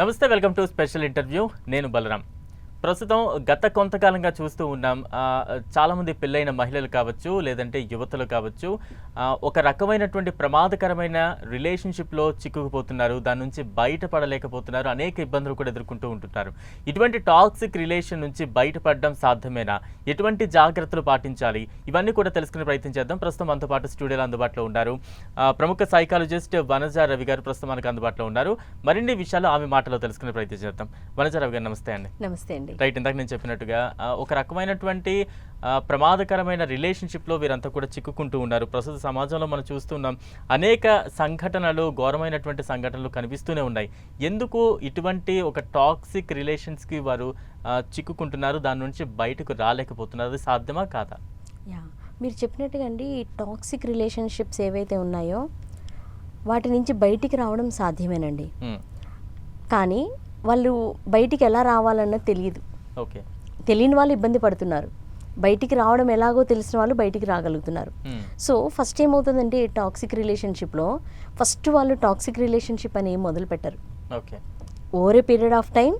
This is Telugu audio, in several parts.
నమస్తే వెల్కమ్ టు స్పెషల్ ఇంటర్వ్యూ. నేను బలరాం. ప్రస్తుతం గత కొంతకాలంగా చూస్తూ ఉన్నాం చాలామంది పెళ్ళైన మహిళలు కావచ్చు లేదంటే యువతలు కావచ్చు ఒక రకమైనటువంటి ప్రమాదకరమైన రిలేషన్షిప్లో చిక్కుకుపోతున్నారు దాని నుంచి బయటపడలేకపోతున్నారు అనేక ఇబ్బందులు కూడా ఎదుర్కొంటూ ఉంటున్నారు. ఇటువంటి టాక్సిక్ రిలేషన్ నుంచి బయటపడడం సాధ్యమేనా? ఎటువంటి జాగ్రత్తలు పాటించాలి? ఇవన్నీ కూడా తెలుసుకునే ప్రయత్నం చేద్దాం. ప్రస్తుతం మనతో పాటు స్టూడియోలో అందుబాటులో ఉన్నారు. ప్రముఖ సైకాలజిస్ట్ వనజ రవి గారు ప్రస్తుతం మనకు అందుబాటులో ఉన్నారు. మరిన్ని విషయాలు ఆమె మాటలో తెలుసుకునే ప్రయత్నం చేద్దాం. వనజ రవి గారు నమస్తే అండి. నమస్తే అండి. రైట్ ఇందాక నేను చెప్పినట్టుగా ఒక రకమైనటువంటి ప్రమాదకరమైన రిలేషన్షిప్లో వీరంతా కూడా చిక్కుకుంటూ ఉన్నారు. ప్రస్తుత సమాజంలో మనం చూస్తున్నాం అనేక సంఘటనలు ఘోరమైనటువంటి సంఘటనలు కనిపిస్తూనే ఉన్నాయి. ఎందుకు ఇటువంటి ఒక టాక్సిక్ రిలేషన్స్కి వారు చిక్కుకుంటున్నారు? దాని నుంచి బయటకు రాలేకపోతున్నారు. అది సాధ్యమా కాదా? యా మీరు చెప్పినట్టుగా అండి ఈ టాక్సిక్ రిలేషన్షిప్స్ ఏవైతే ఉన్నాయో వాటి నుంచి బయటికి రావడం సాధ్యమేనండి. కానీ వాళ్ళు బయటికి ఎలా రావాలన్నది తెలియదు. ఓకే. తెలియని వాళ్ళు ఇబ్బంది పడుతున్నారు. బయటికి రావడం ఎలాగో తెలిసిన వాళ్ళు బయటికి రాగలుగుతున్నారు. ఉమ్, సో ఫస్ట్ ఏమవుతుందంటే టాక్సిక్ రిలేషన్షిప్లో ఫస్ట్ వాళ్ళు టాక్సిక్ రిలేషన్షిప్ అని ఏం మొదలు పెట్టరు. Okay. Over a period of time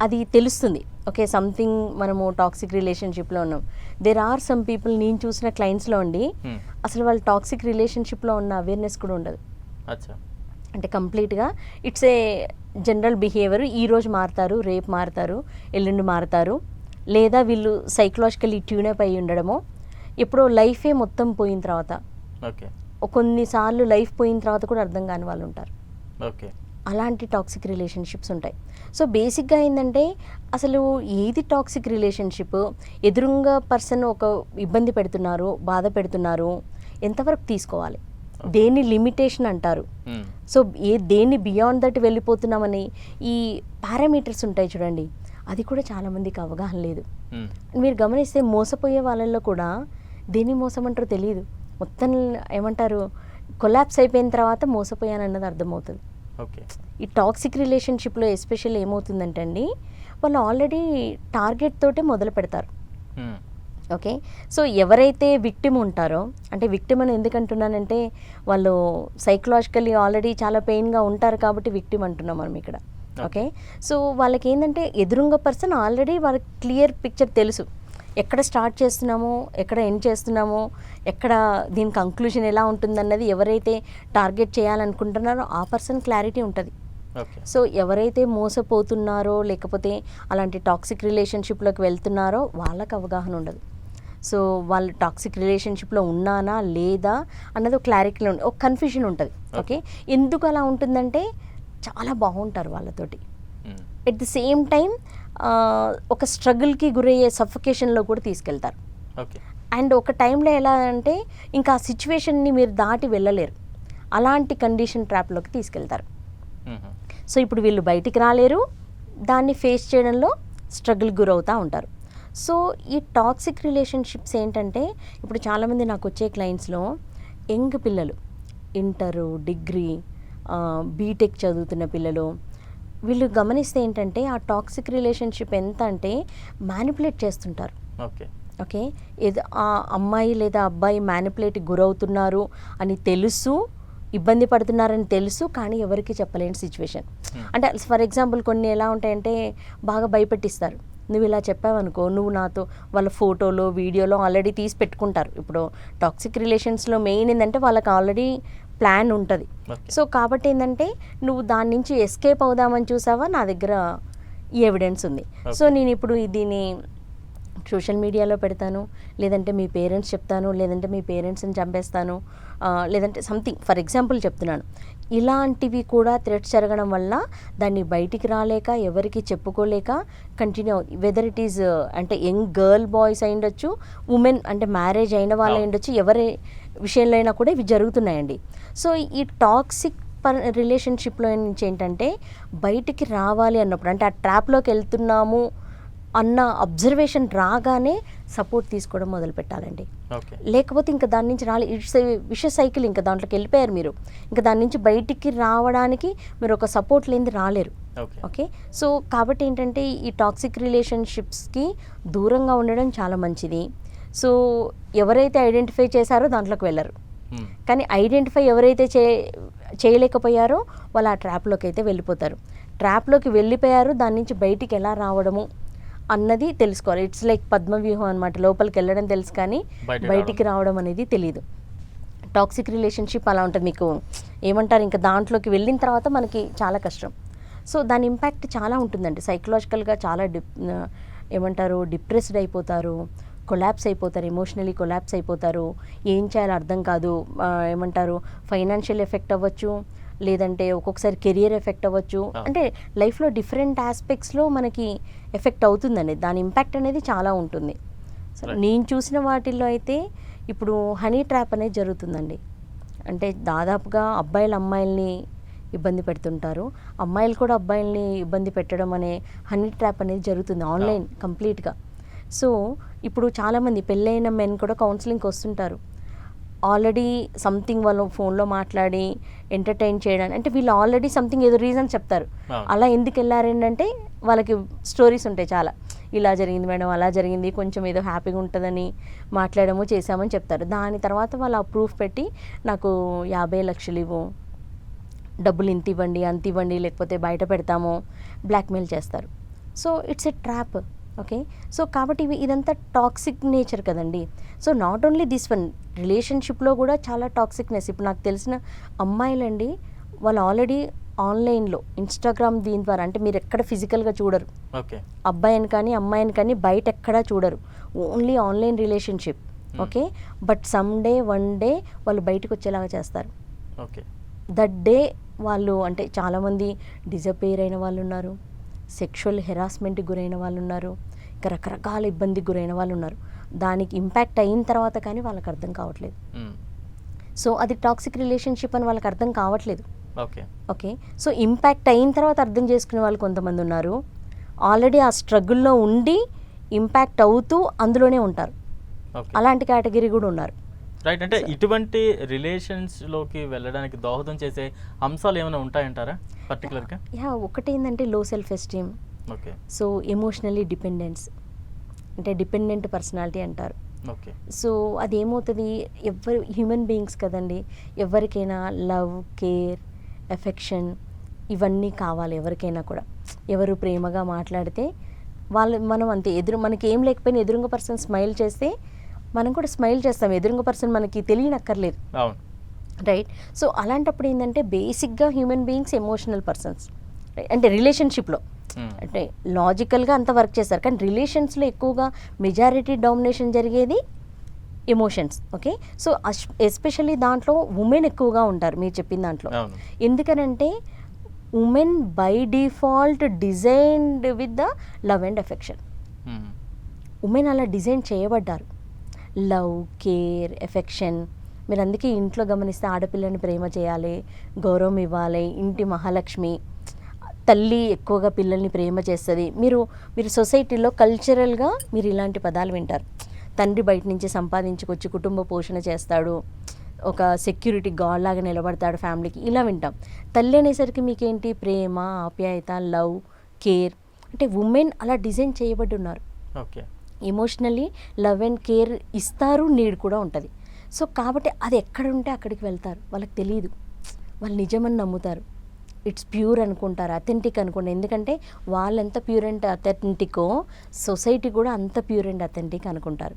అది తెలుస్తుంది. ఓకే సంథింగ్ మనము టాక్సిక్ రిలేషన్షిప్లో ఉన్నాం. దేర్ ఆర్ సమ్ పీపుల్ నేను చూసిన క్లయింట్స్లో అండి ఉమ్, అసలు వాళ్ళు టాక్సిక్ రిలేషన్షిప్లో ఉన్న అవేర్నెస్ కూడా ఉండదు. అంటే కంప్లీట్గా ఇట్స్ ఏ జనరల్ బిహేవియర్. ఈ రోజు మారుతారు రేపు మారుతారు ఎల్లుండి మారుతారు. లేదా వీళ్ళు సైకలాజికల్లీ ట్యూనప్ అయి ఉండడమో ఎప్పుడో లైఫే మొత్తం పోయిన తర్వాత. ఓకే. కొన్నిసార్లు లైఫ్ పోయిన తర్వాత కూడా అర్థం కాని వాళ్ళు ఉంటారు. ఓకే. అలాంటి టాక్సిక్ రిలేషన్షిప్స్ ఉంటాయి. సో బేసిక్గా ఏంటంటే అసలు ఏది టాక్సిక్ రిలేషన్షిప్? ఎదురుంగా పర్సన్ ఒక ఇబ్బంది పెడుతున్నారు బాధ పెడుతున్నారు ఎంతవరకు తీసుకోవాలి? దేన్ని లిమిటేషన్ అంటారు? ఉమ్, సో ఏ దేన్ని బియాండ్ దట్ వెళ్ళిపోతున్నామని ఈ పారామీటర్స్ ఉంటాయి చూడండి. అది కూడా చాలామందికి అవగాహన లేదు. ఉమ్, మీరు గమనిస్తే మోసపోయే వాళ్ళల్లో కూడా దేన్ని మోసం అంటారో తెలియదు. మొత్తం ఏమంటారు? కొలాప్స్ అయిపోయిన తర్వాత మోసపోయానన్నది అర్థమవుతుంది. ఓకే ఈ టాక్సిక్ రిలేషన్షిప్లో ఎస్పెషల్ ఏమవుతుందంటే అండి వాళ్ళు ఆల్రెడీ టార్గెట్ తోటే మొదలు పెడతారు. Um, okay? సో ఎవరైతే విక్టిమ్ ఉంటారో అంటే విక్టిమ్ అని ఎందుకు అంటున్నానంటే వాళ్ళు సైకలాజికల్లీ ఆల్రెడీ చాలా పెయిన్గా ఉంటారు కాబట్టి విక్టిమ్ అంటున్నాం మనం ఇక్కడ. ఓకే. సో వాళ్ళకి ఏంటంటే ఎదురుంగ పర్సన్ ఆల్రెడీ వాళ్ళకి క్లియర్ పిక్చర్ తెలుసు. ఎక్కడ స్టార్ట్ చేస్తున్నామో ఎక్కడ ఎండ్ చేస్తున్నామో ఎక్కడ దీని కంక్లూజన్ ఎలా ఉంటుందన్నది ఎవరైతే టార్గెట్ చేయాలనుకుంటున్నారో ఆ పర్సన్ క్లారిటీ ఉంటుంది. సో ఎవరైతే మోసపోతున్నారో లేకపోతే అలాంటి టాక్సిక్ రిలేషన్షిప్లోకి వెళ్తున్నారో వాళ్ళకి అవగాహన ఉండదు. సో వాళ్ళు టాక్సిక్ రిలేషన్షిప్లో ఉన్నానా లేదా అన్నది ఒక క్లారిటీ ఉంటుంది ఒక కన్ఫ్యూజన్ ఉంటుంది ఓకే ఎందుకు అలా ఉంటుందంటే చాలా బాగుంటారు వాళ్ళతోటి. ఎట్ ది సేమ్ టైం ఒక స్ట్రగుల్కి గురయ్యే సఫికేషన్లో కూడా తీసుకెళ్తారు. అండ్ ఒక టైంలో ఎలా అంటే ఇంకా ఆ సిచ్యువేషన్ని మీరు దాటి వెళ్ళలేరు. అలాంటి కండిషన్ ట్రాప్లోకి తీసుకెళ్తారు. ఉమ్, సో ఇప్పుడు వీళ్ళు బయటికి రాలేరు. దాన్ని ఫేస్ చేయడంలో స్ట్రగుల్ గురవుతూ ఉంటారు. సో ఈ టాక్సిక్ రిలేషన్షిప్స్ ఏంటంటే ఇప్పుడు చాలామంది నాకు వచ్చే క్లయింట్స్లో యంగ్ పిల్లలు ఇంటరు డిగ్రీ బీటెక్ చదువుతున్న పిల్లలు వీళ్ళు గమనిస్తే ఏంటంటే ఆ టాక్సిక్ రిలేషన్షిప్ ఎంత అంటే మ్యానిపులేట్ చేస్తుంటారు. ఓకే. ఓకే? ఏదో ఆ అమ్మాయి లేదా అబ్బాయి మ్యానిపులేట్ గురవుతున్నారు అని తెలుసు ఇబ్బంది పడుతున్నారని తెలుసు కానీ ఎవరికి చెప్పలేని సిచ్యువేషన్ Hmm. అంటే ఫర్ ఎగ్జాంపుల్ కొన్ని ఎలా ఉంటాయంటే బాగా భయపెట్టిస్తారు. నువ్వు ఇలా చెప్పావనుకో నువ్వు నాతో వాళ్ళ ఫోటోలో వీడియోలో ఆల్రెడీ తీసి పెట్టుకుంటారు. ఇప్పుడు టాక్సిక్ రిలేషన్స్లో మెయిన్ ఏంటంటే వాళ్ళకి ఆల్రెడీ ప్లాన్ ఉంటుంది. సో కాబట్టి ఏంటంటే నువ్వు దాని నుంచి ఎస్కేప్ అవుదామని చూసావా? నా దగ్గర ఈ ఎవిడెన్స్ ఉంది. సో. నేను ఇప్పుడు దీన్ని సోషల్ మీడియాలో పెడతాను లేదంటే మీ పేరెంట్స్ చెప్తాను లేదంటే మీ పేరెంట్స్ని చంపేస్తాను లేదంటే సంథింగ్ ఫర్ ఎగ్జాంపుల్ చెప్తున్నాను. ఇలాంటివి కూడా థ్రెట్స్ జరగడం వల్ల దాన్ని బయటికి రాలేక ఎవరికి చెప్పుకోలేక కంటిన్యూ వెదర్ ఇట్ ఈస్ అంటే యంగ్ గర్ల్ బాయ్స్ అయి ఉండొచ్చు ఉమెన్ అంటే మ్యారేజ్ అయిన వాళ్ళు అయి ఉండొచ్చు ఎవరి విషయంలో అయినా కూడా ఇవి జరుగుతున్నాయండి. సో ఈ టాక్సిక్ పర్ రిలేషన్షిప్లో నుంచి ఏంటంటే బయటికి రావాలి అన్నప్పుడు అంటే ఆ ట్రాప్లోకి వెళ్తున్నాము అన్న అబ్జర్వేషన్ రాగానే సపోర్ట్ తీసుకోవడం మొదలు పెట్టాలండి. లేకపోతే ఇంకా దాని నుంచి రాలే విష సైకిల్ ఇంకా దాంట్లోకి వెళ్ళిపోయారు మీరు. ఇంకా దాని నుంచి బయటికి రావడానికి మీరు ఒక సపోర్ట్ లేనిది రాలేరు. ఓకే. సో కాబట్టి ఏంటంటే ఈ టాక్సిక్ రిలేషన్షిప్స్కి దూరంగా ఉండడం చాలా మంచిది. సో ఎవరైతే ఐడెంటిఫై చేశారో దాంట్లోకి వెళ్ళరు. కానీ ఐడెంటిఫై ఎవరైతే చే చేయలేకపోయారో వాళ్ళు ఆ ట్రాప్లోకి అయితే వెళ్ళిపోతారు. ట్రాప్లోకి వెళ్ళిపోయారు దాని నుంచి బయటికి ఎలా రావడము? అన్నది తెలుసుకోవాలి. ఇట్స్ లైక్ పద్మవ్యూహం అనమాట లోపలికి వెళ్ళడం తెలుసు కానీ బయటికి రావడం. అనేది తెలియదు టాక్సిక్ రిలేషన్షిప్ అలా ఉంటుంది. మీకు ఏమంటారు? ఇంకా దాంట్లోకి వెళ్ళిన తర్వాత మనకి చాలా కష్టం. సో దాని ఇంపాక్ట్ చాలా ఉంటుందండి. సైకలాజికల్గా చాలా డిప్ ఏమంటారు? డిప్రెస్డ్ అయిపోతారు. కొలాప్స్ అయిపోతారు. ఎమోషనలీ కొలాప్స్ అయిపోతారు. ఏం చేయాలో అర్థం కాదు. ఏమంటారు? ఫైనాన్షియల్ ఎఫెక్ట్ అవ్వచ్చు. లేదంటే ఒక్కొక్కసారి కెరియర్ ఎఫెక్ట్ అవ్వచ్చు. అంటే లైఫ్లో డిఫరెంట్ ఆస్పెక్ట్స్లో మనకి ఎఫెక్ట్ అవుతుందండి. దాని ఇంపాక్ట్ అనేది చాలా ఉంటుంది. సో. నేను చూసిన వాటిల్లో అయితే ఇప్పుడు హనీ ట్రాప్ అనేది జరుగుతుందండి. అంటే దాదాపుగా అబ్బాయిలు అమ్మాయిల్ని ఇబ్బంది పెడుతుంటారు. అమ్మాయిలు కూడా అబ్బాయిల్ని ఇబ్బంది పెట్టడం అనే హనీ ట్రాప్ అనేది జరుగుతుంది ఆన్లైన్ కంప్లీట్గా సో ఇప్పుడు చాలామంది పెళ్ళైన మెన్ కూడా కౌన్సిలింగ్కి వస్తుంటారు. ఆల్రెడీ సంథింగ్ వాళ్ళు ఫోన్లో మాట్లాడి ఎంటర్టైన్ చేయడానికి అంటే వీళ్ళు ఆల్రెడీ సంథింగ్ ఏదో రీజన్ చెప్తారు. అలా ఎందుకు వెళ్ళారంటే వాళ్ళకి స్టోరీస్ ఉంటాయి చాలా. ఇలా జరిగింది మేడం అలా జరిగింది కొంచెం ఏదో హ్యాపీగా ఉంటుందని మాట్లాడము చేసామని చెప్తారు. దాని తర్వాత వాళ్ళు ఆ ప్రూఫ్ పెట్టి నాకు యాభై లక్షలు ఇవ్వు. డబ్బులు ఇంత ఇవ్వండి అంత ఇవ్వండి లేకపోతే బయట పెడతాము. బ్లాక్మెయిల్ చేస్తారు. So it's a trap okay so కాబట్టి ఇవి ఇదంతా టాక్సిక్ నేచర్ కదండి. So not only this one రిలేషన్షిప్లో కూడా చాలా టాక్సిక్నెస్. ఇప్పుడు నాకు తెలిసిన అమ్మాయిలండి వాళ్ళు ఆల్రెడీ ఆన్లైన్లో ఇన్స్టాగ్రామ్ దీని ద్వారా అంటే మీరు ఎక్కడ ఫిజికల్గా చూడరు. ఓకే. అబ్బాయిని కానీ అమ్మాయిని కానీ బయట ఎక్కడా చూడరు. Only online relationship okay? But some day one day వాళ్ళు బయటకు వచ్చేలాగా చేస్తారు. ఓకే. దట్ డే వాళ్ళు అంటే చాలామంది డిజపేర్ అయిన వాళ్ళు ఉన్నారు. సెక్షువల్ హెరాస్మెంట్కి గురైన వాళ్ళు ఉన్నారు. ఇంకా రకరకాల ఇబ్బందికి గురైన వాళ్ళు ఉన్నారు. దానికి ఇంపాక్ట్ అయిన తర్వాత కానీ వాళ్ళకి అర్థం కావట్లేదు. సో అది టాక్సిక్ రిలేషన్షిప్ అని వాళ్ళకి అర్థం కావట్లేదు. ఓకే ఓకే సో ఇంపాక్ట్ అయిన తర్వాత అర్థం చేసుకునే వాళ్ళు కొంతమంది ఉన్నారు. ఆల్రెడీ ఆ స్ట్రగుల్లో ఉండి ఇంపాక్ట్ అవుతూ అందులోనే ఉంటారు. అలాంటి కేటగిరీ కూడా ఉన్నారు. రైట్ అంటే ఇటువంటి రిలేషన్స్లోకి వెళ్ళడానికి దోహదం చేసే అంశాలు ఏమైనా ఉంటాయంటారా పర్టికులర్గా యా ఒకటి ఏంటంటే low self esteem okay so emotionally dependence అంటే డిపెండెంట్ పర్సనాలిటీ అంటారు. ఓకే. సో అది ఏమవుతుంది ఎవరు హ్యూమన్ బీయింగ్స్ కదండి. ఎవరికైనా లవ్ కేర్ ఎఫెక్షన్ ఇవన్నీ కావాలి ఎవరికైనా కూడా. ఎవరు ప్రేమగా మాట్లాడితే వాళ్ళు మనం అంతే ఎదురు మనకి ఏం లేకపోయినా ఎదురుంగ పర్సన్ స్మైల్ చేస్తే మనం కూడా స్మైల్ చేస్తాం. ఎదురుంగ పర్సన్ మనకి తెలియనక్కర్లేదు. రైట్? సో అలాంటప్పుడు ఏంటంటే బేసిక్గా హ్యూమన్ బీయింగ్స్ ఎమోషనల్ పర్సన్స్. అంటే రిలేషన్షిప్లో. అంటే లాజికల్గా అంత వర్క్ చేస్తారు. కానీ రిలేషన్స్లో ఎక్కువగా మెజారిటీ డామినేషన్ జరిగేది ఎమోషన్స్ ఓకే సో ఎస్పెషల్లీ దాంట్లో ఉమెన్ ఎక్కువగా ఉంటారు మీరు చెప్పిన దాంట్లో. ఎందుకనంటే women by default designed with the love and affection. Women అలా డిజైన్ చేయబడ్డారు. లవ్ కేర్ ఎఫెక్షన్ మీరు అందుకే ఇంట్లో గమనిస్తే ఆడపిల్లని ప్రేమ చేయాలి గౌరవం ఇవ్వాలి ఇంటి మహాలక్ష్మి. తల్లి ఎక్కువగా పిల్లల్ని ప్రేమ చేస్తుంది. మీరు మీరు సొసైటీలో కల్చరల్గా మీరు ఇలాంటి పదాలు వింటారు. తండ్రి బయట నుంచి సంపాదించుకొచ్చి కుటుంబ పోషణ చేస్తాడు. ఒక సెక్యూరిటీ గాడ్ లాగా నిలబడతాడు ఫ్యామిలీకి. ఇలా వింటాం. తల్లి అనేసరికి మీకేంటి? ప్రేమ ఆప్యాయత లవ్ కేర్. అంటే ఉమెన్ అలా డిజైన్ చేయబడి ఉన్నారు. Okay. Emotionally love and care ఇస్తారు నీడ్ కూడా ఉంటుంది. సో కాబట్టి అది ఎక్కడ ఉంటే అక్కడికి వెళ్తారు. వాళ్ళకి తెలియదు వాళ్ళు నిజమని నమ్ముతారు. ఇట్స్ ప్యూర్ అనుకుంటారు అథెంటిక్ అనుకుంటారు. ఎందుకంటే వాళ్ళు ఎంత ప్యూర్ అండ్ అథెంటికో సొసైటీ కూడా అంత ప్యూర్ అండ్ అథెంటిక్ అనుకుంటారు.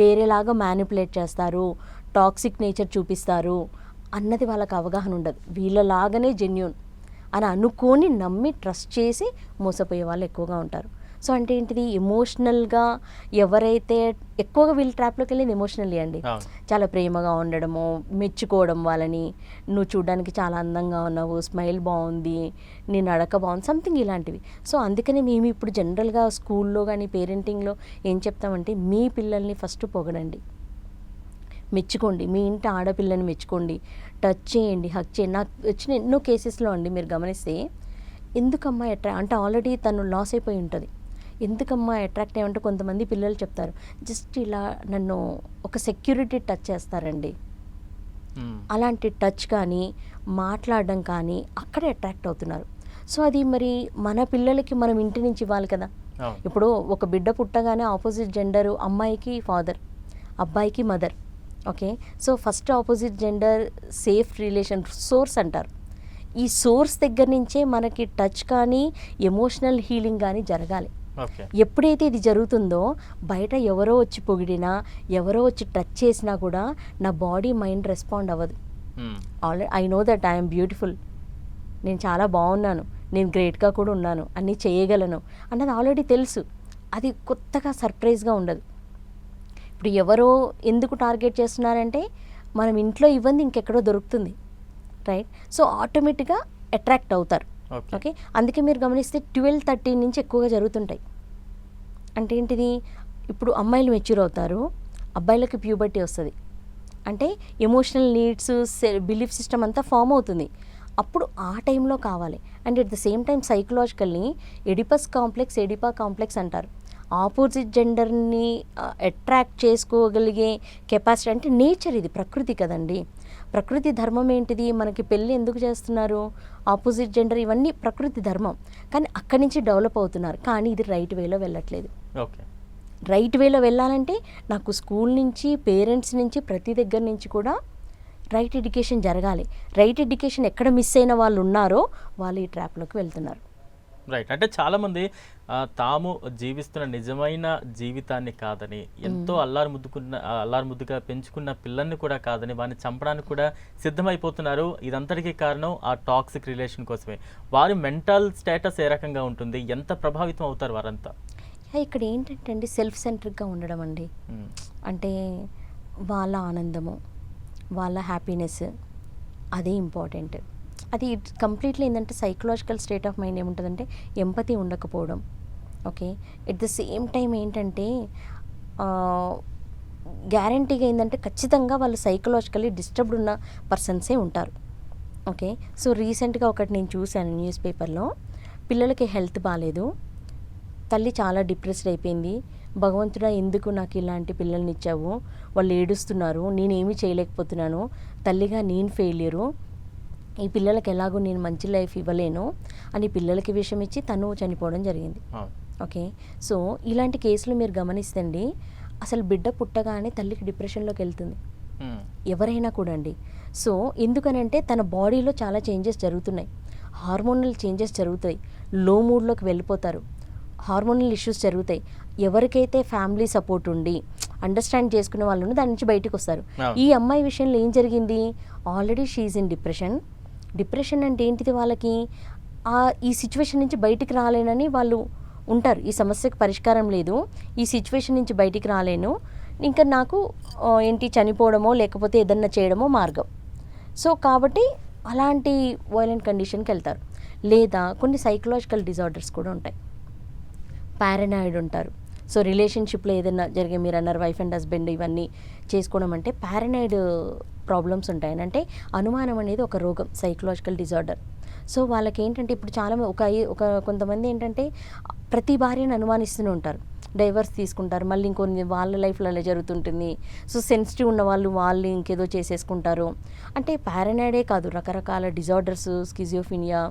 వేరేలాగా మ్యానిపులేట్ చేస్తారు టాక్సిక్ నేచర్ చూపిస్తారు అన్నది వాళ్ళకి అవగాహన ఉండదు. వీళ్ళలాగానే జెన్యున్ అని అనుకొని నమ్మి ట్రస్ట్ చేసి మోసపోయే వాళ్ళు ఎక్కువగా ఉంటారు. సో అంటే ఏంటిది ఎమోషనల్గా ఎవరైతే ఎక్కువగా వీళ్ళ ట్రాప్లోకి వెళ్ళేది ఎమోషనల్లీ అండి. చాలా ప్రేమగా ఉండడము మెచ్చుకోవడం వాళ్ళని. నువ్వు చూడడానికి చాలా అందంగా ఉన్నావు స్మైల్ బాగుంది నీ నడక బాగుంది సంథింగ్ ఇలాంటివి. సో అందుకనే మేము ఇప్పుడు జనరల్గా స్కూల్లో కానీ పేరెంటింగ్లో ఏం చెప్తామంటే మీ పిల్లల్ని ఫస్ట్ పొగడండి. మెచ్చుకోండి. మీ ఇంటి ఆడపిల్లని మెచ్చుకోండి. టచ్ చేయండి హక్ చేయండి. నాకు వచ్చిన ఎన్నో కేసెస్లో అండి మీరు గమనిస్తే ఎందుకమ్మా అట్రా అంటే ఆల్రెడీ తను లాస్ అయిపోయి ఉంటుంది. ఎందుకమ్మా అట్రాక్ట్ అయ్యంటే కొంతమంది పిల్లలు చెప్తారు. జస్ట్ ఇలా నన్ను ఒక సెక్యూరిటీ టచ్ చేస్తారండి. అలాంటి టచ్ కానీ మాట్లాడడం కానీ అక్కడే అట్రాక్ట్ అవుతున్నారు. సో అది మరి మన పిల్లలకి మనం ఇంటి నుంచి ఇవ్వాలి కదా. ఇప్పుడు ఒక బిడ్డ పుట్టగానే ఆపోజిట్ జెండర్ అమ్మాయికి ఫాదర్ అబ్బాయికి mother okay? So first opposite gender safe relation source అంటారు. ఈ సోర్స్ దగ్గర నుంచే మనకి టచ్ కానీ ఎమోషనల్ హీలింగ్ కానీ జరగాలి. ఎప్పుడైతే ఇది జరుగుతుందో బయట ఎవరో వచ్చి పొగిడినా ఎవరో వచ్చి టచ్ చేసినా కూడా నా బాడీ మైండ్ రెస్పాండ్ అవ్వదు. Already I know that I'm beautiful. నేను చాలా బాగున్నాను. నేను గ్రేట్గా కూడా ఉన్నాను. అన్నీ చేయగలను అన్నది ఆల్రెడీ తెలుసు. అది కొత్తగా సర్ప్రైజ్గా ఉండదు. ఇప్పుడు ఎవరో ఎందుకు టార్గెట్ చేస్తున్నారంటే మనం ఇంట్లో ఇవ్వంది ఇంకెక్కడో దొరుకుతుంది. రైట్? సో ఆటోమేటిక్గా అట్రాక్ట్ అవుతారు. ఓకే అందుకే మీరు గమనిస్తే ట్వెల్వ్ థర్టీన్ నుంచి ఎక్కువగా జరుగుతుంటాయి. అంటే ఏంటిది? ఇప్పుడు అమ్మాయిలు మెచ్యూర్ అవుతారు అబ్బాయిలకి ప్యూబర్టీ వస్తుంది. అంటే ఎమోషనల్ నీడ్స్ బిలీఫ్ సిస్టమ్ అంతా ఫామ్ అవుతుంది. అప్పుడు ఆ టైంలో కావాలి. And at the same time psychologically Oedipus complex Oedipal complex అంటారు. ఆపోజిట్ జెండర్ని అట్రాక్ట్ చేసుకోగలిగే కెపాసిటీ అంటే నేచర్ ఇది ప్రకృతి కదండి. ప్రకృతి ధర్మం ఏంటిది? మనకి పెళ్ళి ఎందుకు చేస్తున్నారు? ఆపోజిట్ జెండర్ ఇవన్నీ ప్రకృతి ధర్మం. కానీ అక్కడి నుంచి డెవలప్ అవుతున్నారు. కానీ ఇది రైట్ వేలో వెళ్ళట్లేదు. ఓకే. రైట్ వేలో వెళ్ళాలంటే నాకు స్కూల్ నుంచి పేరెంట్స్ నుంచి ప్రతి దగ్గర నుంచి కూడా రైట్ ఎడ్యుకేషన్ జరగాలి. రైట్ ఎడ్యుకేషన్ ఎక్కడ మిస్ అయిన వాళ్ళు ఉన్నారో వాళ్ళు ఈ ట్రాప్లోకి వెళ్తున్నారు. రైట్ అంటే చాలా మంది ఆ, తాము జీవిస్తున్న నిజమైన జీవితాన్ని కాదని ఎంతో అల్లారు ముద్దుకున్న అల్లారు ముద్దుగా పెంచుకున్న పిల్లల్ని కూడా కాదని వారిని చంపడానికి కూడా సిద్ధమైపోతున్నారు. ఇదంతటికీ కారణం ఆ టాక్సిక్ రిలేషన్ కోసమే. వారి మెంటల్ స్టేటస్ ఏ రకంగా ఉంటుంది? ఎంత ప్రభావితం అవుతారు వారంతా? ఇక్కడ ఏంటంటే అండి సెల్ఫ్ సెంట్రిక్గా ఉండడం అండి. అంటే వాళ్ళ ఆనందము వాళ్ళ హ్యాపీనెస్ అదే ఇంపార్టెంట్. అది కంప్లీట్లీ ఏంటంటే సైకలాజికల్ స్టేట్ ఆఫ్ మైండ్ ఏముంటుందంటే ఎంపతి ఉండకపోవడం. Okay? At the same time ఏంటంటే గ్యారంటీగా ఏంటంటే ఖచ్చితంగా వాళ్ళు సైకలాజికలీ డిస్టర్బ్డ్ ఉన్న పర్సన్సే ఉంటారు. ఓకే? సో రీసెంట్గా ఒకటి నేను చూశాను న్యూస్ పేపర్లో పిల్లలకి హెల్త్ బాగాలేదు తల్లి చాలా డిప్రెస్డ్ అయిపోయింది. భగవంతుడా ఎందుకు నాకు ఇలాంటి పిల్లల్ని ఇచ్చావు? వాళ్ళు ఏడుస్తున్నారు. నేనేమి చేయలేకపోతున్నాను. తల్లిగా నేను ఫెయిల్యూరు ఈ పిల్లలకి ఎలాగో నేను మంచి లైఫ్ ఇవ్వలేను అని పిల్లలకి విషయం ఇచ్చి తను చనిపోవడం జరిగింది. ఓకే. సో ఇలాంటి కేసులు మీరు గమనిస్తండి. అసలు బిడ్డ పుట్టగానే తల్లికి డిప్రెషన్లోకి వెళ్తుంది. ఎవరైనా కూడా అండి సో ఎందుకనంటే తన బాడీలో చాలా చేంజెస్ జరుగుతున్నాయి. హార్మోనల్ చేంజెస్ జరుగుతాయి. లో మూడ్లోకి వెళ్ళిపోతారు. హార్మోనల్ ఇష్యూస్ జరుగుతాయి. ఎవరికైతే ఫ్యామిలీ సపోర్ట్ ఉండి అండర్స్టాండ్ చేసుకునే వాళ్ళు దాని నుంచి బయటకు వస్తారు. ఈ అమ్మాయి విషయంలో ఏం జరిగింది? Already she in depression. Depression అంటే ఏంటిది వాళ్ళకి? ఆ ఈ సిచ్యువేషన్ నుంచి బయటికి రాలేనని వాళ్ళు ఉంటారు. ఈ సమస్యకు పరిష్కారం లేదు. ఈ సిచ్యువేషన్ నుంచి బయటికి రాలేను. ఇంకా నాకు ఏంటి చనిపోవడమో లేకపోతే ఏదన్నా చేయడమో మార్గం. సో కాబట్టి అలాంటి వైలెంట్ కండిషన్కి వెళ్తారు. లేదా కొన్ని సైకలాజికల్ డిజార్డర్స్ కూడా ఉంటాయి. పారనాయిడ్ ఉంటారు. సో రిలేషన్షిప్లో ఏదైనా జరిగే మీరు అన్నారు వైఫ్ అండ్ హస్బెండ్ ఇవన్నీ చేసుకోవడం అంటే పారనాయిడ్ ప్రాబ్లమ్స్ ఉంటాయి అంటే అనుమానం అనేది ఒక రోగం సైకలాజికల్ డిజార్డర్ సో వాళ్ళకి ఏంటంటే ఇప్పుడు చాలా ఒక ఒక కొంతమంది ఏంటంటే ప్రతి భార్యను అనుమానిస్తూనే ఉంటారు. డైవర్స్ తీసుకుంటారు. మళ్ళీ ఇంకొన్ని వాళ్ళ లైఫ్లో అలా జరుగుతుంటుంది. సో సెన్సిటివ్ ఉన్న వాళ్ళు వాళ్ళు ఇంకేదో చేసేసుకుంటారు. అంటే పారనాయిడే కాదు రకరకాల డిజార్డర్స్ స్కిజియోఫినియా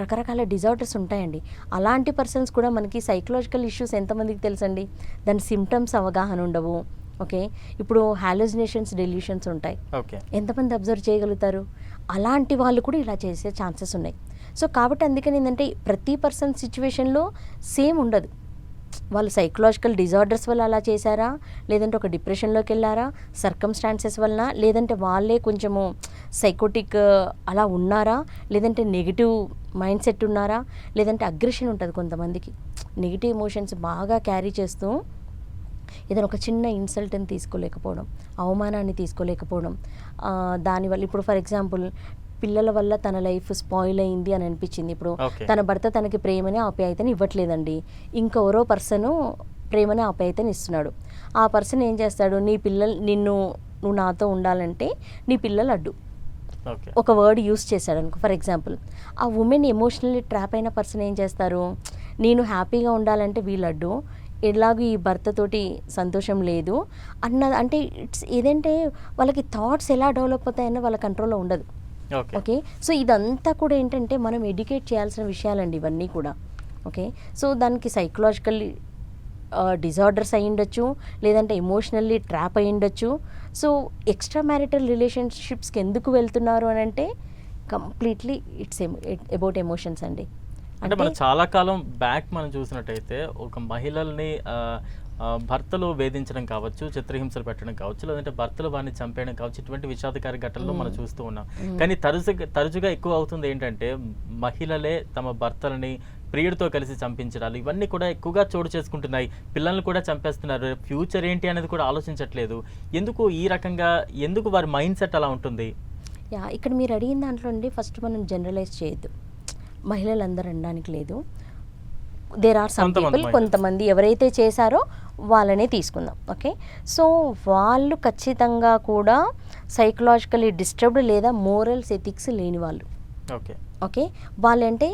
రకరకాల డిజార్డర్స్ ఉంటాయండి. అలాంటి పర్సన్స్ కూడా మనకి సైకలాజికల్ ఇష్యూస్ ఎంతమందికి తెలుసండి? దాని సిమ్టమ్స్ అవగాహన ఉండవు. ఓకే? ఇప్పుడు హాలోజినేషన్స్ డెల్యూషన్స్ ఉంటాయి. ఓకే. ఎంతమంది అబ్జర్వ్ చేయగలుగుతారు? అలాంటి వాళ్ళు కూడా ఇలా చేసే ఛాన్సెస్ ఉన్నాయి. సో కాబట్టి అందుకని ఏంటంటే ప్రతి పర్సన్ సిచ్యువేషన్లో సేమ్ ఉండదు. వాళ్ళు సైకలాజికల్ డిజార్డర్స్ వల్ల అలా చేశారా? లేదంటే ఒక డిప్రెషన్లోకి వెళ్ళారా? సర్కమ్స్టాన్సెస్ వలన? లేదంటే వాళ్ళే కొంచెము సైకోటిక్ అలా ఉన్నారా? లేదంటే నెగిటివ్ మైండ్ సెట్ ఉన్నారా? లేదంటే అగ్రెషన్ ఉంటుంది కొంతమందికి. నెగిటివ్ ఎమోషన్స్ బాగా క్యారీ చేస్తూ ఏదైనా ఒక చిన్న ఇన్సల్ట్ని తీసుకోలేకపోవడం అవమానాన్ని తీసుకోలేకపోవడం దానివల్ల ఇప్పుడు ఫర్ ఎగ్జాంపుల్ పిల్లల వల్ల తన లైఫ్ స్పాయిల్ అయింది అని అనిపించింది. ఇప్పుడు. తన భర్త తనకి ప్రేమని ఆప్యాయతని ఇవ్వట్లేదండి. ఇంకెవరో పర్సన్ ప్రేమని ఆప్యాయతని ఇస్తున్నాడు. ఆ పర్సన్ ఏం చేస్తాడు? నీ పిల్లలు నిన్ను నువ్వు నాతో ఉండాలంటే నీ పిల్లలు అడ్డు. ఒక వర్డ్ యూస్ చేశాడు అనుకో ఫర్ ఎగ్జాంపుల్ ఆ ఉమెన్ ఎమోషనల్లీ ట్రాప్ అయిన పర్సన్ ఏం చేస్తారు? నేను హ్యాపీగా ఉండాలంటే వీళ్ళడ్డు. ఎలాగో ఈ భర్తతోటి సంతోషం లేదు. అన్న అంటే ఇట్స్ ఏదంటే వాళ్ళకి థాట్స్ ఎలా డెవలప్ అవుతాయన్న వాళ్ళ కంట్రోల్లో ఉండదు. ఓకే. సో ఇదంతా కూడా ఏంటంటే మనం ఎడ్యుకేట్ చేయాల్సిన విషయాలండి ఇవన్నీ కూడా. ఓకే? సో దానికి సైకలాజికల్ డిజార్డర్స్ అయి ఉండొచ్చు లేదంటే ఎమోషనల్లీ ట్రాప్ అయి ఉండొచ్చు. సో ఎక్స్ట్రా మ్యారిటల్ రిలేషన్షిప్స్కి ఎందుకు వెళ్తున్నారు అని అంటే కంప్లీట్లీ ఇట్స్ అబౌట్ ఎమోషన్స్ అండి. అంటే మనం చాలా కాలం బ్యాక్ మనం చూసినట్టయితే ఒక మహిళల్ని భర్తలు వేధించడం కావచ్చు చిత్రహింసలు పెట్టడం కావచ్చు లేదంటే భర్తలు వారిని చంపేయడం కావచ్చు ఇటువంటి విషాదకారి ఘటనలు మనం చూస్తూ ఉన్నాం. కానీ తరచుగా తరచుగా ఎక్కువ అవుతుంది ఏంటంటే మహిళలే తమ భర్తలని ప్రియుడితో కలిసి చంపించడాలు ఇవన్నీ కూడా ఎక్కువగా చోటు చేసుకుంటున్నాయి. పిల్లల్ని కూడా చంపేస్తున్నారు. ఫ్యూచర్ ఏంటి అనేది కూడా ఆలోచించట్లేదు. ఎందుకు ఈ రకంగా ఎందుకు వారి మైండ్ సెట్ అలా ఉంటుంది? యా ఇక్కడ మీరు అడిగిన దాంట్లో ఫస్ట్ మనం జనరలైజ్ చేయొద్దు. మహిళలందరూ అనడానికి లేదు. There are some people. కొంతమంది ఎవరైతే చేశారో వాళ్ళనే తీసుకుందాం ఓకే సో వాళ్ళు ఖచ్చితంగా కూడా సైకలాజికలీ డిస్టర్బ్డ్ లేదా మోరల్స్ ఎథిక్స్ లేని వాళ్ళు. ఓకే ఓకే వాళ్ళంటే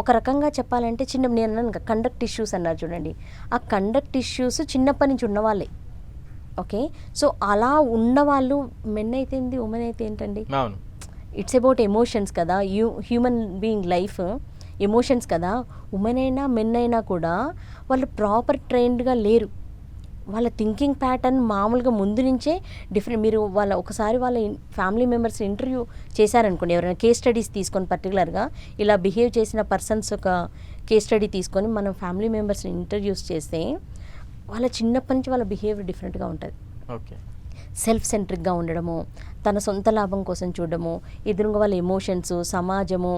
ఒక రకంగా చెప్పాలంటే చిన్న నేను అన్నాను కండక్ట్ ఇష్యూస్ అన్నారు చూడండి. ఆ కండక్ట్ ఇష్యూస్ చిన్నప్పటి నుంచి ఉన్నవాళ్ళే. ఓకే సో అలా ఉన్నవాళ్ళు మెన్ అయితే ఏంది ఉమెన్ అయితే ఏంటండి? అవును. ఇట్స్ అబౌట్ ఎమోషన్స్ కదా. You human being life emotions కదా. ఉమెన్ అయినా మెన్ అయినా కూడా వాళ్ళు ప్రాపర్ ట్రైన్డ్గా లేరు. వాళ్ళ థింకింగ్ ప్యాటర్న్ మామూలుగా ముందు నుంచే డిఫరెంట్ మీరు వాళ్ళ ఒకసారి వాళ్ళ ఫ్యామిలీ మెంబర్స్ ఇంటర్వ్యూ చేశారనుకోండి ఎవరైనా కేస్ స్టడీస్ తీసుకొని పర్టికులర్గా ఇలా బిహేవ్ చేసిన పర్సన్స్ ఒక కేస్ స్టడీ తీసుకొని మనం ఫ్యామిలీ మెంబర్స్ని ఇంటర్వ్యూస్ చేస్తే వాళ్ళ చిన్నప్పటి నుంచి వాళ్ళ బిహేవియర్ డిఫరెంట్గా ఉంటుంది. ఓకే సెల్ఫ్ సెంట్రిక్గా ఉండడము తన సొంత లాభం కోసం చూడడము ఎదురుగా వాళ్ళ ఎమోషన్స్ సమాజము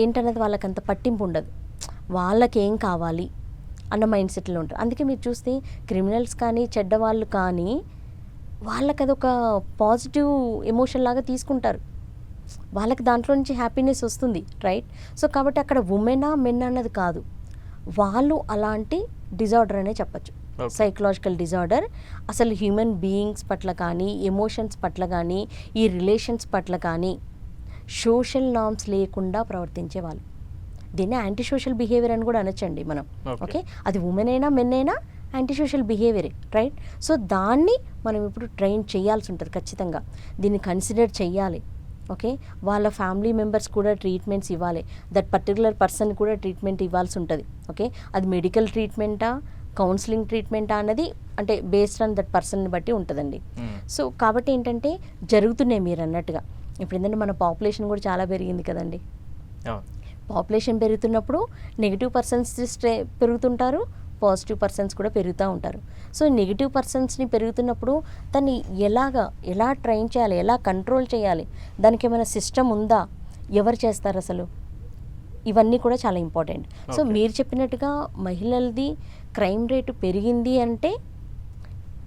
ఏంటన్నది ఏంటనేది వాళ్ళకి అంత పట్టింపు ఉండదు. వాళ్ళకేం కావాలి అన్న మైండ్ సెట్లో ఉంటారు. అందుకే మీరు చూస్తే క్రిమినల్స్ కానీ చెడ్డవాళ్ళు కానీ వాళ్ళకి అదొక పాజిటివ్ ఎమోషన్ లాగా తీసుకుంటారు. వాళ్ళకి దాంట్లో నుంచి హ్యాపీనెస్ వస్తుంది రైట్ సో కాబట్టి అక్కడ ఉమెనా మెన్ అన్నది కాదు. వాళ్ళు అలాంటి డిజార్డర్ అనే చెప్పచ్చు. సైకలాజికల్ డిజార్డర్ అసలు హ్యూమన్ బీయింగ్స్ పట్ల కానీ ఎమోషన్స్ పట్ల కానీ ఈ రిలేషన్స్ పట్ల కానీ సోషల్ నామ్స్ లేకుండా ప్రవర్తించే వాళ్ళు దీన్ని యాంటీ సోషల్ బిహేవియర్ అని కూడా అనొచ్చండి మనం. ఓకే అది ఉమెన్ అయినా మెన్ అయినా యాంటీ సోషల్ బిహేవియరే రైట్ సో దాన్ని మనం ఇప్పుడు ట్రైన్ చేయాల్సి ఉంటుంది ఖచ్చితంగా. దీన్ని కన్సిడర్ చేయాలి. ఓకే వాళ్ళ ఫ్యామిలీ మెంబర్స్ కూడా ట్రీట్మెంట్స్ ఇవ్వాలి. దట్ పర్టికులర్ పర్సన్ కూడా ట్రీట్మెంట్ ఇవ్వాల్సి ఉంటుంది. ఓకే అది మెడికల్ ట్రీట్మెంటా కౌన్సిలింగ్ ట్రీట్మెంటా అన్నది అంటే బేస్డ్ ఆన్ దట్ పర్సన్ని బట్టి ఉంటుందండి. సో కాబట్టి ఏంటంటే జరుగుతున్నాయి మీరు అన్నట్టుగా. ఇప్పుడు ఏంటంటే మన పాపులేషన్ కూడా చాలా పెరిగింది కదండి. పాపులేషన్ పెరుగుతున్నప్పుడు నెగిటివ్ పర్సన్స్ స్ట్రే పెరుగుతుంటారు పాజిటివ్ పర్సన్స్ కూడా పెరుగుతూ ఉంటారు. సో నెగిటివ్ పర్సన్స్ని పెరుగుతున్నప్పుడు దాన్ని ఎలాగా ఎలా ట్రైన్ చేయాలి ఎలా కంట్రోల్ చేయాలి దానికి ఏమైనా సిస్టమ్ ఉందా? ఎవరు చేస్తారు అసలు? ఇవన్నీ కూడా చాలా ఇంపార్టెంట్. సో. మీరు చెప్పినట్టుగా మహిళలది క్రైమ్ రేటు పెరిగింది అంటే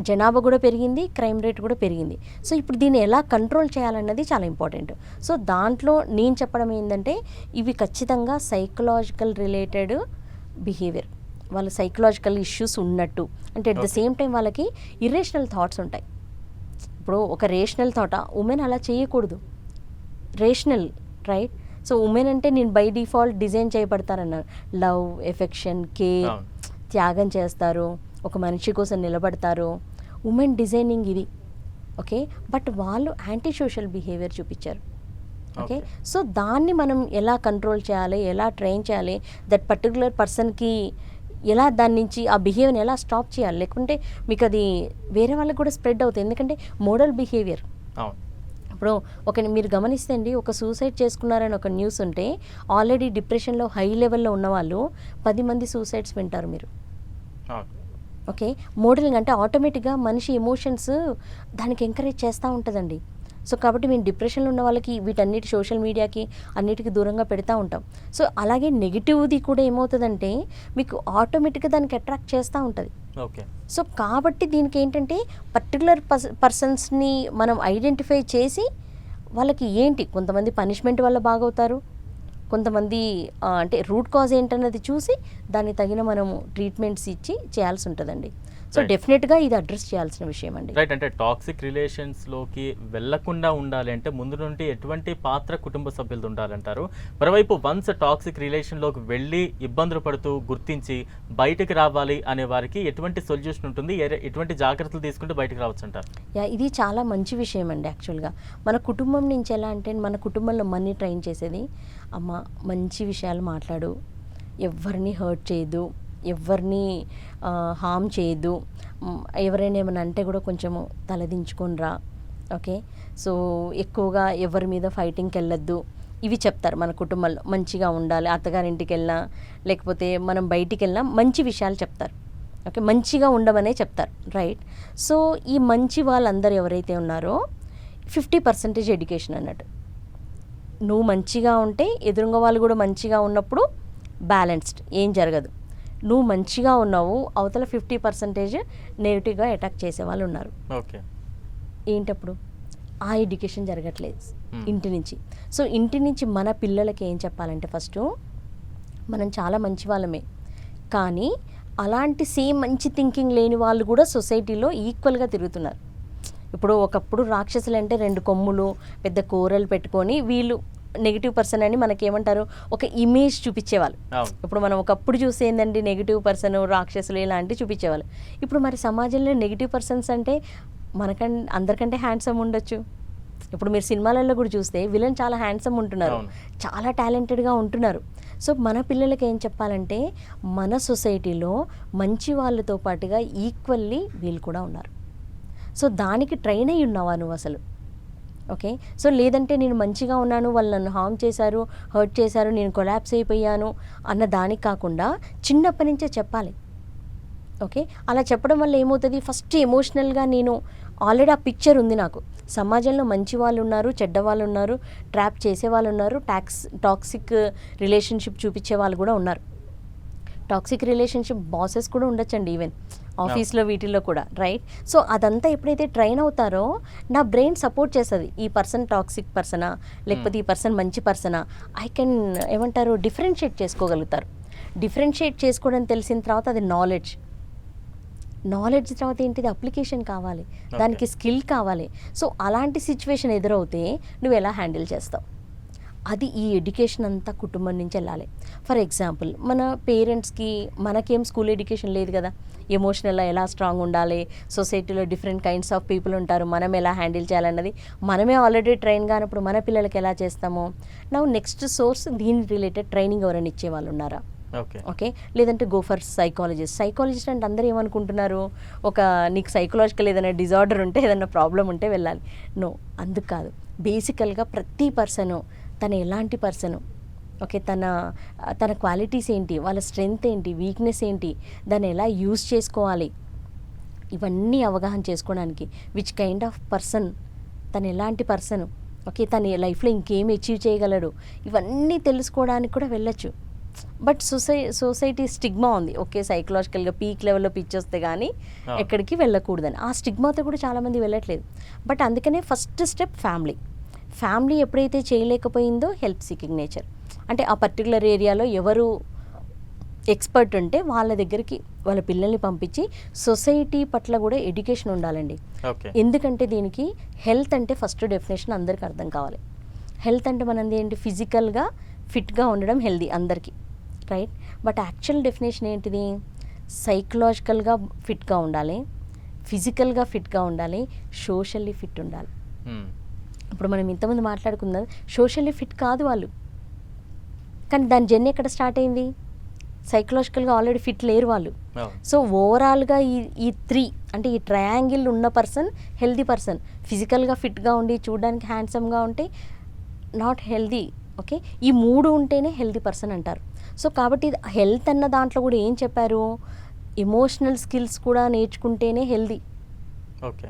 జనాభా కూడా పెరిగింది క్రైమ్ రేట్ కూడా పెరిగింది. సో ఇప్పుడు దీన్ని ఎలా కంట్రోల్ చేయాలన్నది చాలా ఇంపార్టెంట్. సో దాంట్లో నేను చెప్పడం ఏంటంటే ఇవి ఖచ్చితంగా సైకలాజికల్ రిలేటెడ్ బిహేవియర్. వాళ్ళ సైకలాజికల్ ఇష్యూస్ ఉన్నట్టు. అంటే అట్ ద. సేమ్ టైం వాళ్ళకి ఇర్రేషనల్ థాట్స్ ఉంటాయి. ఇప్పుడు ఒక రేషనల్ థాట్ ఉమెన్ అలా చేయకూడదు. రేషనల్ రైట్ సో ఉమెన్ అంటే నేను బై డిఫాల్ట్ డిజైన్ చేయబడతారన్నారు లవ్ ఎఫెక్షన్ కేర్. త్యాగం చేస్తారు ఒక మనిషి కోసం నిలబడతారు. ఉమెన్ డిజైనింగ్ ఇది ఓకే? బట్ వాళ్ళు యాంటీ సోషల్ బిహేవియర్ చూపించారు ఓకే. సో దాన్ని మనం ఎలా కంట్రోల్ చేయాలి ఎలా ట్రైన్ చేయాలి దట్ పర్టికులర్ పర్సన్కి ఎలా దాని నుంచి ఆ బిహేవియర్ని ఎలా స్టాప్ చేయాలి? లేకుంటే మీకు అది వేరే వాళ్ళకి కూడా స్ప్రెడ్ అవుతుంది ఎందుకంటే మోడల్ బిహేవియర్. ఇప్పుడు ఒక మీరు గమనిస్తే అండి ఒక సూసైడ్ చేసుకున్నారని ఒక న్యూస్ ఉంటే ఆల్రెడీ డిప్రెషన్లో హై లెవెల్లో ఉన్నవాళ్ళు పది మంది సూసైడ్స్ వింటారు మీరు. ఓకే? మోడలింగ్ అంటే ఆటోమేటిక్గా మనిషి ఎమోషన్స్ దానికి ఎంకరేజ్ చేస్తూ ఉంటుందండి. సో కాబట్టి మేము డిప్రెషన్లో ఉన్న వాళ్ళకి వీటన్నిటి సోషల్ మీడియాకి అన్నిటికీ దూరంగా పెడతా ఉంటాం. సో అలాగే నెగిటివ్ది కూడా ఏమవుతుందంటే మీకు ఆటోమేటిక్గా దానికి అట్రాక్ట్ చేస్తూ ఉంటుంది. ఓకే. సో కాబట్టి దీనికి ఏంటంటే పర్టికులర్ పర్స పర్సన్స్ని మనం ఐడెంటిఫై చేసి వాళ్ళకి ఏంటి కొంతమంది పనిష్మెంట్ వల్ల బాగవుతారు? కొంతమంది అంటే రూట్ కాజ్ ఏంటన్నది చూసి దానికి తగిన మనము ట్రీట్మెంట్స్ ఇచ్చి చేయాల్సి ఉంటుందండి. సో. డెఫినెట్గా ఇది అడ్రస్ చేయాల్సిన విషయం అండి. రైట్ అంటే టాక్సిక్ రిలేషన్స్లోకి వెళ్ళకుండా ఉండాలి అంటే ముందు నుండి ఎటువంటి పాత్ర కుటుంబ సభ్యులది ఉండాలంటారు. మరోవైపు వన్స్ టాక్సిక్ రిలేషన్లోకి వెళ్ళి ఇబ్బందులు పడుతూ గుర్తించి బయటకు రావాలి అనే వారికి ఎటువంటి సొల్యూషన్ ఉంటుంది? ఎటువంటి జాగ్రత్తలు తీసుకుంటే బయటకు రావచ్చు అంటారు యా ఇది చాలా మంచి విషయం అండి యాక్చువల్గా. మన కుటుంబం నుంచి ఎలా అంటే మన కుటుంబంలో మనీ ట్రైన్ చేసేది అమ్మ మంచి విషయాలు మాట్లాడు. ఎవరిని హర్ట్ చేయదు ఎవరిని హామ్ చేయదు. ఎవరైనా ఏమైనా అంటే కూడా కొంచెము తలదించుకొని రా. ఓకే? సో ఎక్కువగా ఎవరి మీద ఫైటింగ్కి వెళ్ళొద్దు ఇవి చెప్తారు మన కుటుంబంలో. మంచిగా ఉండాలి. అత్తగారింటికి వెళ్ళినా లేకపోతే మనం బయటికి వెళ్ళినా మంచి విషయాలు చెప్తారు. ఓకే? మంచిగా ఉండమనే చెప్తారు. రైట్ సో ఈ మంచి వాళ్ళందరూ ఎవరైతే ఉన్నారో ఫిఫ్టీ పర్సెంటేజ్ ఎడ్యుకేషన్ అన్నట్టు. నువ్వు మంచిగా ఉంటే ఎదురుగా వాళ్ళు కూడా మంచిగా ఉన్నప్పుడు బ్యాలెన్స్డ్ ఏం జరగదు. నువ్వు మంచిగా ఉన్నావు అవతల ఫిఫ్టీ పర్సెంటేజ్ నెగిటివ్గా అటాక్ చేసే వాళ్ళు ఉన్నారు. ఓకే. ఏంటప్పుడు? ఆ ఎడ్యుకేషన్ జరగట్లేదు. ఇంటి నుంచి. సో ఇంటి నుంచి మన పిల్లలకి ఏం చెప్పాలంటే ఫస్ట్ మనం చాలా మంచి వాళ్ళమే. కానీ అలాంటి సేమ్ మంచి థింకింగ్ లేని వాళ్ళు కూడా సొసైటీలో ఈక్వల్గా తిరుగుతున్నారు. ఇప్పుడు ఒకప్పుడు రాక్షసులు అంటే రెండు కొమ్ములు పెద్ద కూరలు పెట్టుకొని వీళ్ళు నెగిటివ్ పర్సన్ అని మనకేమంటారు? ఒక ఇమేజ్ చూపించేవాళ్ళు. ఇప్పుడు మనం ఒకప్పుడు చూసి ఏంటండి నెగిటివ్ పర్సన్ రాక్షసులు ఇలాంటివి చూపించేవాళ్ళు. ఇప్పుడు మరి సమాజంలో నెగిటివ్ పర్సన్స్ అంటే మనకం అందరికంటే హ్యాండ్సమ్ ఉండొచ్చు. ఇప్పుడు మీరు సినిమాలలో కూడా చూస్తే విలన్ చాలా హ్యాండ్సమ్ ఉంటున్నారు. చాలా టాలెంటెడ్గా ఉంటున్నారు. సో మన పిల్లలకి ఏం చెప్పాలంటే మన సొసైటీలో మంచి వాళ్ళతో పాటుగా ఈక్వల్లీ వీళ్ళు కూడా ఉన్నారు. సో దానికి ట్రైన్ అయి ఉన్నావా నువ్వు అసలు? ఓకే? సో లేదంటే నేను మంచిగా ఉన్నాను వాళ్ళు నన్ను హామ్ చేశారు హర్ట్ చేశారు నేను కొలాప్స్ అయిపోయాను అన్న దానికి కాకుండా చిన్నప్పటి నుంచే చెప్పాలి. ఓకే? అలా చెప్పడం వల్ల ఏమవుతుంది? ఫస్ట్ ఎమోషనల్గా నేను ఆల్రెడీ ఆ పిక్చర్ ఉంది నాకు. సమాజంలో మంచి వాళ్ళు ఉన్నారు చెడ్డ వాళ్ళు ఉన్నారు ట్రాప్ చేసే వాళ్ళు ఉన్నారు టాక్స్ టాక్సిక్ రిలేషన్షిప్ చూపించే వాళ్ళు కూడా ఉన్నారు. టాక్సిక్ రిలేషన్షిప్ బాసెస్ కూడా ఉండొచ్చండి ఈవెన్ ఆఫీస్లో వీటిల్లో కూడా రైట్ సో అదంతా ఎప్పుడైతే ట్రైన్ అవుతారో నా బ్రెయిన్ సపోర్ట్ చేస్తుంది. ఈ పర్సన్ టాక్సిక్ పర్సనా లేకపోతే ఈ పర్సన్ మంచి పర్సనా ఐ కెన్ ఏమంటారు డిఫరెన్షియేట్ చేసుకోగలుగుతారు. డిఫరెన్షియేట్ చేసుకోవడం తెలిసిన తర్వాత అది నాలెడ్జ్ నాలెడ్జ్ తర్వాత ఏంటిది? అప్లికేషన్ కావాలి. దానికి స్కిల్ కావాలి. సో అలాంటి సిచ్యువేషన్ ఎదురవుతే నువ్వు ఎలా హ్యాండిల్ చేస్తావు? అది ఈ ఎడ్యుకేషన్ అంతా కుటుంబం నుంచి వెళ్ళాలి. ఫర్ ఎగ్జాంపుల్ మన పేరెంట్స్కి మనకేం స్కూల్ ఎడ్యుకేషన్ లేదు కదా. ఎమోషనల్గా ఎలా స్ట్రాంగ్ ఉండాలి సొసైటీలో డిఫరెంట్ కైండ్స్ ఆఫ్ పీపుల్ ఉంటారు మనం ఎలా హ్యాండిల్ చేయాలన్నది మనమే ఆల్రెడీ ట్రైన్ కానప్పుడు మన పిల్లలకి ఎలా చేస్తామో? నవ్వు నెక్స్ట్ సోర్స్ దీని రిలేటెడ్ ట్రైనింగ్ ఎవరైనా ఇచ్చే వాళ్ళు ఉన్నారా? ఓకే. ఓకే? లేదంటే గో ఫర్ సైకాలజిస్ట్. సైకాలజిస్ట్ అంటే అందరూ ఏమనుకుంటున్నారు? ఒక నీకు సైకలాజికల్ ఏదైనా డిజార్డర్ ఉంటే ఏదైనా ప్రాబ్లం ఉంటే వెళ్ళాలి. నో అందుకు కాదు. బేసికల్గా ప్రతి పర్సను తను ఎలాంటి పర్సను? ఓకే తన తన క్వాలిటీస్ ఏంటి? వాళ్ళ స్ట్రెంగ్త్ ఏంటి? వీక్నెస్ ఏంటి? దాన్ని ఎలా యూజ్ చేసుకోవాలి? ఇవన్నీ అవగాహన చేసుకోవడానికి విచ్ కైండ్ ఆఫ్ పర్సన్ తను ఎలాంటి పర్సన్? ఓకే తన లైఫ్లో ఇంకేం అచీవ్ చేయగలడు? ఇవన్నీ తెలుసుకోవడానికి కూడా వెళ్ళొచ్చు. బట్ సొసై సొసైటీ స్టిగ్మా ఉంది. ఓకే సైకలాజికల్గా పీక్ లెవెల్లో పిచ్ వస్తే కానీ. ఎక్కడికి వెళ్ళకూడదని. ఆ స్టిగ్మాతో కూడా చాలామంది వెళ్ళట్లేదు. బట్ అందుకనే ఫస్ట్ స్టెప్ ఫ్యామిలీ ఫ్యామిలీ ఎప్పుడైతే చేయలేకపోయిందో హెల్ప్ సీకింగ్ నేచర్. అంటే ఆ పర్టికులర్ ఏరియాలో ఎవరు ఎక్స్పర్ట్ ఉంటే వాళ్ళ దగ్గరికి వాళ్ళ పిల్లల్ని పంపించి సొసైటీ పట్ల కూడా ఎడ్యుకేషన్ ఉండాలండి. ఎందుకంటే దీనికి హెల్త్ అంటే ఫస్ట్ డెఫినేషన్ అందరికీ అర్థం కావాలి. హెల్త్ అంటే మనది ఏంటి? ఫిజికల్గా ఫిట్గా ఉండడం హెల్దీ అందరికీ. రైట్? బట్ యాక్చువల్ డెఫినేషన్ ఏంటిది? సైకలాజికల్గా ఫిట్గా ఉండాలి. ఫిజికల్గా ఫిట్గా ఉండాలి. సోషల్లీ ఫిట్ ఉండాలి. ఇప్పుడు మనం ఇంతమంది మాట్లాడుకుందాం. సోషల్లీ ఫిట్ కాదు వాళ్ళు. కానీ దాని జర్నీ ఎక్కడ స్టార్ట్ అయింది? సైకలాజికల్గా ఆల్రెడీ ఫిట్ లేరు వాళ్ళు. సో ఓవరాల్గా ఈ ఈ త్రీ అంటే ఈ ట్రయాంగిల్ ఉన్న పర్సన్ హెల్దీ పర్సన్. ఫిజికల్గా ఫిట్గా ఉండి చూడడానికి హ్యాండ్సమ్గా ఉంటే నాట్ హెల్దీ ఓకే? ఈ మూడు ఉంటేనే హెల్దీ పర్సన్ అంటారు. సో కాబట్టి హెల్త్ అన్న దాంట్లో కూడా ఏం చెప్పారు? ఎమోషనల్ స్కిల్స్ కూడా నేర్చుకుంటేనే హెల్దీ. ఓకే.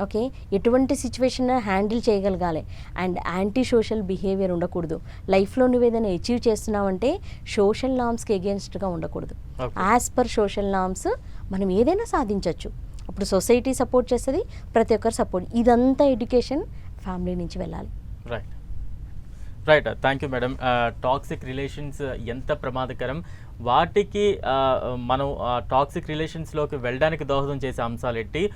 ఓకే? ఎటువంటి సిచ్యువేషన్ హ్యాండిల్ చేయగలగాలి. అండ్ యాంటీ సోషల్ బిహేవియర్ ఉండకూడదు. లైఫ్లో నువ్వు ఏదైనా అచీవ్ చేస్తున్నావంటే సోషల్ నామ్స్కి ఎగెన్స్ట్గా ఉండకూడదు. యాజ్ పర్ సోషల్ నామ్స్ మనం ఏదైనా సాధించవచ్చు అప్పుడు సొసైటీ సపోర్ట్ చేస్తుంది ప్రతి ఒక్కరు సపోర్ట్ ఇదంతా ఎడ్యుకేషన్ ఫ్యామిలీ నుంచి వెళ్ళాలి. Right right thank you madam toxic relations ఎంత ప్రమాదకరం. వాటికి ఆ, మనం టాక్సిక్ రిలేషన్స్లోకి వెళ్ళడానికి దోహదం చేసే అంశాలు ఆ,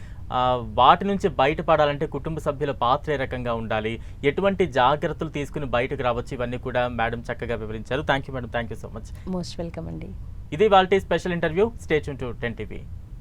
వాటి నుంచి బయటపడాలంటే కుటుంబ సభ్యుల పాత్ర ఏ రకంగా ఉండాలి. ఎటువంటి జాగ్రత్తలు తీసుకుని బయటకు రావచ్చు ఇవన్నీ కూడా మేడం చక్కగా వివరించారు. Thank you madam thank you so much most welcome అండి. ఇది వాళ్ళ special interview stay tuned to ten TV